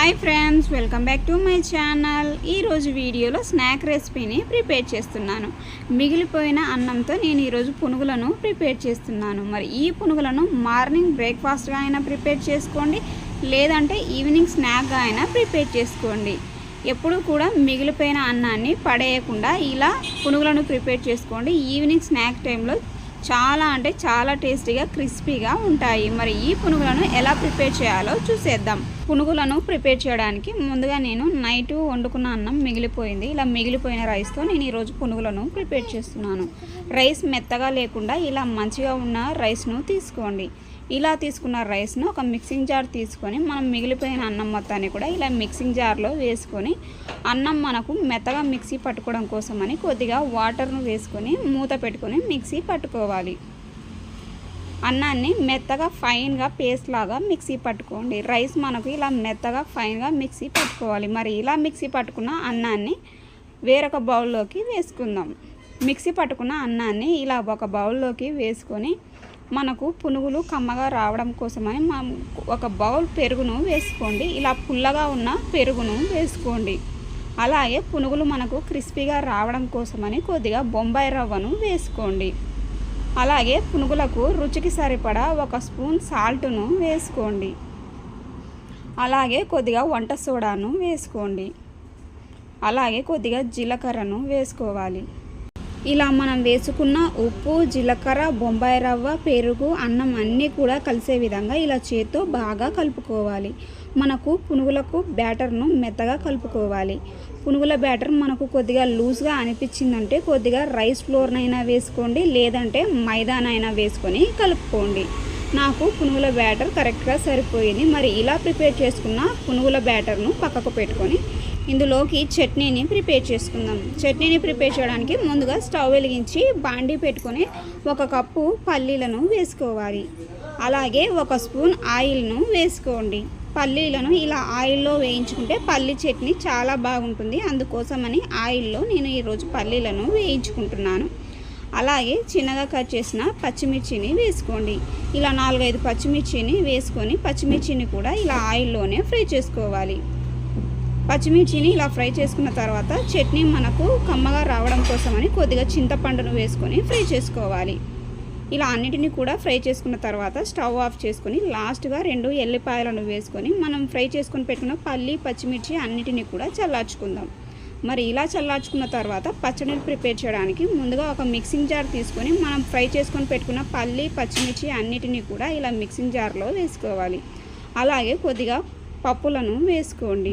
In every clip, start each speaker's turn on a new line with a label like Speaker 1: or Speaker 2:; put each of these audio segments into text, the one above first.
Speaker 1: Hi friends welcome back to my channel. ఈరోజు వీడియోలో snack రెసిపీని ప్రిపేర్ చేస్తున్నాను. మిగిలిపోయిన అన్నంతో నేను ఈరోజు పునుగులను ప్రిపేర్ చేస్తున్నాను. మరి ఈ పునుగులను మార్నింగ్ బ్రేక్ఫాస్ట్గా అయినా ప్రిపేర్ చేసుకోండి లేదంటే ఈవినింగ్ స్నాక్గా అయినా ప్రిపేర్ చేసుకోండి. ఎప్పుడు కూడా మిగిలిపోయిన అన్నాన్ని పడేయకుండా ఇలా పునుగులను ప్రిపేర్ చేసుకోండి. ఈవినింగ్ స్నాక్ టైంలో చాలా అంటే చాలా టేస్టీగా క్రిస్పీగా ఉంటాయి. మరి ఈ పునుగులను ఎలా ప్రిపేర్ చేయాలో చూసేద్దాం. పునుగులను ప్రిపేర్ చేయడానికి ముందుగా నేను నైట్ వండుకున్న అన్నం మిగిలిపోయింది. ఇలా మిగిలిపోయిన రైస్తో నేను ఈరోజు పునుగులను ప్రిపేర్ చేస్తున్నాను. రైస్ మెత్తగా లేకుండా ఇలా మంచిగా ఉన్న రైస్ను తీసుకోండి. ఇలా తీసుకున్న రైస్ను ఒక మిక్సింగ్ జార్ తీసుకొని మనం మిగిలిపోయిన అన్నం మొత్తాన్ని కూడా ఇలా మిక్సింగ్ జార్లో వేసుకొని అన్నం మనకు మెత్తగా మిక్సీ పట్టుకోవడం కోసమని కొద్దిగా వాటర్ను వేసుకొని మూత పెట్టుకొని మిక్సీ పట్టుకోవాలి. అన్నాన్ని మెత్తగా ఫైన్గా పేస్ట్ లాగా మిక్సీ పట్టుకోండి. రైస్ మనకు ఇలా మెత్తగా ఫైన్గా మిక్సీ పట్టుకోవాలి. మరి ఇలా మిక్సీ పట్టుకున్న అన్నాన్ని వేరొక బౌల్లోకి వేసుకుందాం. మిక్సీ పట్టుకున్న అన్నాన్ని ఇలా ఒక బౌల్లోకి వేసుకొని మనకు పునుగులు కమ్మగా రావడం కోసమని మనం ఒక బౌల్ పెరుగును వేసుకోండి. ఇలా పుల్లగా ఉన్న పెరుగును వేసుకోండి. అలాగే పునుగులు మనకు క్రిస్పీగా రావడం కోసమని కొద్దిగా బొంబాయి రవ్వను వేసుకోండి. అలాగే పునుగులకు రుచికి సరిపడా ఒక స్పూన్ సాల్ట్ను వేసుకోండి. అలాగే కొద్దిగా వంట సోడాను వేసుకోండి. అలాగే కొద్దిగా జీలకర్రను వేసుకోవాలి. ఇలా మనం వేసుకున్న ఉప్పు జీలకర్ర బొంబాయి రవ్వ పెరుగు అన్నం అన్నీ కూడా కలిసే విధంగా ఇలా చేత్తో బాగా కలుపుకోవాలి. మనకు పునుగులకు బ్యాటర్ను మెత్తగా కలుపుకోవాలి. పునుగుల బ్యాటర్ మనకు కొద్దిగా లూజ్గా అనిపించిందంటే కొద్దిగా రైస్ ఫ్లోర్నైనా వేసుకోండి లేదంటే మైదానైనా వేసుకొని కలుపుకోండి. నాకు పునుగుల బ్యాటర్ కరెక్ట్గా సరిపోయింది. మరి ఇలా ప్రిపేర్ చేసుకున్న పునుగుల బ్యాటర్ను పక్కకు పెట్టుకొని ఇందులోకి చట్నీని ప్రిపేర్ చేసుకుందాం. చట్నీని ప్రిపేర్ చేయడానికి ముందుగా స్టవ్ వెలిగించి బాండీ పెట్టుకొని ఒక కప్పు పల్లీలను వేసుకోవాలి. అలాగే ఒక స్పూన్ ఆయిల్ను వేసుకోండి. పల్లీలను ఇలా ఆయిల్లో వేయించుకుంటే పల్లి చట్నీ చాలా బాగుంటుంది. అందుకోసమని ఆయిల్లో నేను ఈరోజు పల్లీలను వేయించుకుంటున్నాను. అలాగే చిన్నగా కట్ చేసిన పచ్చిమిర్చిని వేసుకోండి. ఇలా నాలుగైదు పచ్చిమిర్చిని వేసుకొని పచ్చిమిర్చిని కూడా ఇలా ఆయిల్లోనే ఫ్రై చేసుకోవాలి. పచ్చిమిర్చిని ఇలా ఫ్రై చేసుకున్న తర్వాత చట్నీ మనకు కమ్మగా రావడం కోసమని కొద్దిగా చింతపండును వేసుకొని ఫ్రై చేసుకోవాలి. ఇలా అన్నిటిని కూడా ఫ్రై చేసుకున్న తర్వాత స్టవ్ ఆఫ్ చేసుకొని లాస్ట్గా రెండు ఎల్లిపాయలను వేసుకొని మనం ఫ్రై చేసుకొని పెట్టుకున్న పల్లి పచ్చిమిర్చి అన్నిటిని కూడా చల్లార్చుకుందాం. మరి ఇలా చల్లార్చుకున్న తర్వాత పచ్చడిని ప్రిపేర్ చేయడానికి ముందుగా ఒక మిక్సింగ్ జార్ తీసుకొని మనం ఫ్రై చేసుకొని పెట్టుకున్న పల్లి పచ్చిమిర్చి అన్నిటిని కూడా ఇలా మిక్సింగ్ జార్లో వేసుకోవాలి. అలాగే కొద్దిగా పప్పులను వేసుకోండి.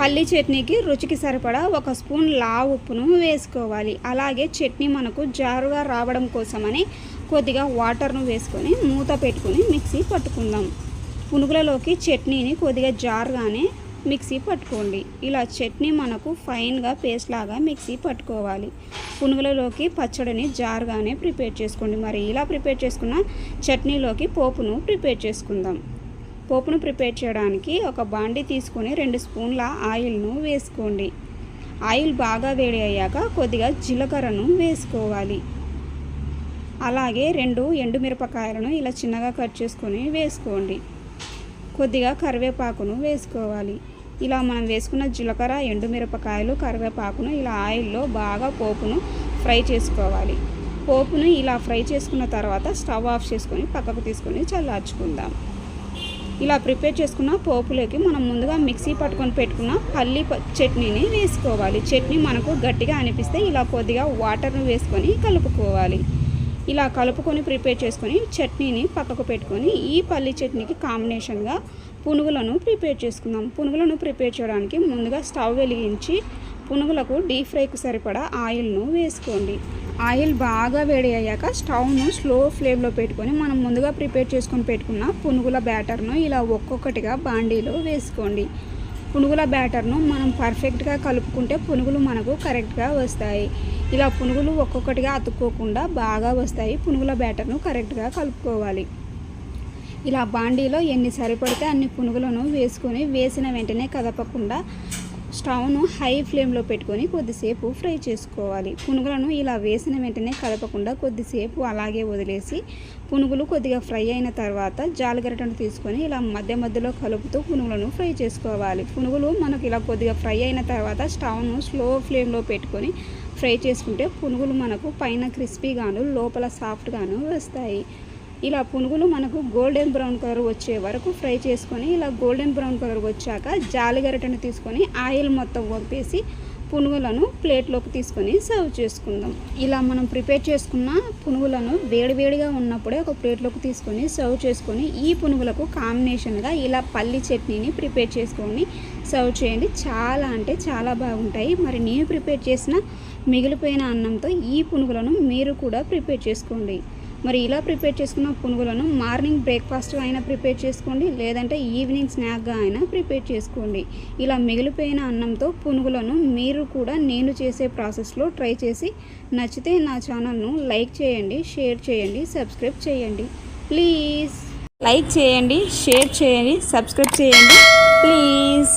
Speaker 1: పల్లి చట్నీకి రుచికి సరిపడా ఒక స్పూన్ లా ఉప్పును వేసుకోవాలి. అలాగే చట్నీ మనకు జారుగా రావడం కోసమని కొద్దిగా వాటర్ను వేసుకొని మూత పెట్టుకొని మిక్సీ పట్టుకుందాం. పునుగులలోకి చట్నీని కొద్దిగా జారుగానే మిక్సీ పట్టుకోండి. ఇలా చట్నీ మనకు ఫైన్గా పేస్ట్ లాగా మిక్సీ పట్టుకోవాలి. పునుగులలోకి పచ్చడిని జారుగానే ప్రిపేర్ చేసుకోండి. మరి ఇలా ప్రిపేర్ చేసుకున్న చట్నీలోకి పోపును ప్రిపేర్ చేసుకుందాం. పోపును ప్రిపేర్ చేయడానికి ఒక బాండి తీసుకొని రెండు స్పూన్ల ఆయిల్ను వేసుకోండి. ఆయిల్ బాగా వేడి అయ్యాక కొద్దిగా జీలకర్రను వేసుకోవాలి. అలాగే రెండు ఎండుమిరపకాయలను ఇలా చిన్నగా కట్ చేసుకొని వేసుకోండి. కొద్దిగా కరివేపాకును వేసుకోవాలి. ఇలా మనం వేసుకున్న జీలకర్ర ఎండుమిరపకాయలు కరివేపాకును ఇలా ఆయిల్లో బాగా పోపును ఫ్రై చేసుకోవాలి. పోపును ఇలా ఫ్రై చేసుకున్న తర్వాత స్టవ్ ఆఫ్ చేసుకొని పక్కకు తీసుకొని చల్లార్చుకుందాం. ఇలా ప్రిపేర్ చేసుకున్న పోపులోకి మనం ముందుగా మిక్సీ పట్టుకొని పెట్టుకున్న పల్లి చట్నీని వేసుకోవాలి. చట్నీ మనకు గట్టిగా అనిపిస్తే ఇలా కొద్దిగా వాటర్ను వేసుకొని కలుపుకోవాలి. ఇలా కలుపుకొని ప్రిపేర్ చేసుకొని చట్నీని పక్కకు పెట్టుకొని ఈ పల్లి చట్నీకి కాంబినేషన్గా పునుగులను ప్రిపేర్ చేసుకుందాం. పునుగులను ప్రిపేర్ చేయడానికి ముందుగా స్టవ్ వెలిగించి పునుగులకు డీప్ ఫ్రైకి సరిపడా ఆయిల్ను వేసుకోండి. ఆయిల్ బాగా వేడి అయ్యాక స్టవ్ను స్లో ఫ్లేమ్లో పెట్టుకొని మనం ముందుగా ప్రిపేర్ చేసుకొని పెట్టుకున్న పునుగుల బ్యాటర్ను ఇలా ఒక్కొక్కటిగా బాండీలో వేసుకోండి. పునుగుల బ్యాటర్ను మనం పర్ఫెక్ట్గా కలుపుకుంటే పునుగులు మనకు కరెక్ట్గా వస్తాయి. ఇలా పునుగులు ఒక్కొక్కటిగా అతుక్కోకుండా బాగా వస్తాయి. పునుగుల బ్యాటర్ను కరెక్ట్గా కలుపుకోవాలి. ఇలా బాండీలో ఎన్ని సరిపడితే అన్ని పునుగులను వేసుకొని వేసిన వెంటనే కదపకుండా స్టవ్ను హై ఫ్లేమ్లో పెట్టుకొని కొద్దిసేపు ఫ్రై చేసుకోవాలి. పునుగులను ఇలా వేసిన వెంటనే కలపకుండా కొద్దిసేపు అలాగే వదిలేసి పునుగులు కొద్దిగా ఫ్రై అయిన తర్వాత జాలిగరటను తీసుకొని ఇలా మధ్య మధ్యలో కలుపుతూ పునుగులను ఫ్రై చేసుకోవాలి. పునుగులు మనకు ఇలా కొద్దిగా ఫ్రై అయిన తర్వాత స్టవ్ను స్లో ఫ్లేమ్లో పెట్టుకొని ఫ్రై చేసుకుంటే పునుగులు మనకు పైన క్రిస్పీగాను లోపల సాఫ్ట్గాను వస్తాయి. ఇలా పునుగులు మనకు గోల్డెన్ బ్రౌన్ కలర్ వచ్చే వరకు ఫ్రై చేసుకొని ఇలా గోల్డెన్ బ్రౌన్ కలర్ వచ్చాక జాలిగరటను తీసుకొని ఆయిల్ మొత్తం వంపేసి పునుగులను ప్లేట్లోకి తీసుకొని సర్వ్ చేసుకుందాం. ఇలా మనం ప్రిపేర్ చేసుకున్న పునుగులను వేడివేడిగా ఉన్నప్పుడే ఒక ప్లేట్లోకి తీసుకొని సర్వ్ చేసుకొని ఈ పునుగులకు కాంబినేషన్గా ఇలా పల్లి చట్నీని ప్రిపేర్ చేసుకొని సర్వ్ చేయండి. చాలా అంటే చాలా బాగుంటాయి. మరి నేను ప్రిపేర్ చేసిన మిగిలిపోయిన అన్నంతో ఈ పునుగులను మీరు కూడా ప్రిపేర్ చేసుకోండి. మరి ఇలా ప్రిపేర్ చేసుకున్న పునుగులను మార్నింగ్ బ్రేక్ఫాస్ట్ అయినా ప్రిపేర్ చేసుకోండి లేదంటే ఈవినింగ్ స్నాక్గా అయినా ప్రిపేర్ చేసుకోండి. ఇలా మిగిలిపోయిన అన్నంతో పునుగులను మీరు కూడా నేను చేసే ప్రాసెస్లో ట్రై చేసి నచ్చితే నా ఛానల్ను లైక్ చేయండి షేర్ చేయండి సబ్స్క్రైబ్ చేయండి. ప్లీజ్. లైక్ చేయండి షేర్ చేయండి సబ్స్క్రైబ్ చేయండి. ప్లీజ్.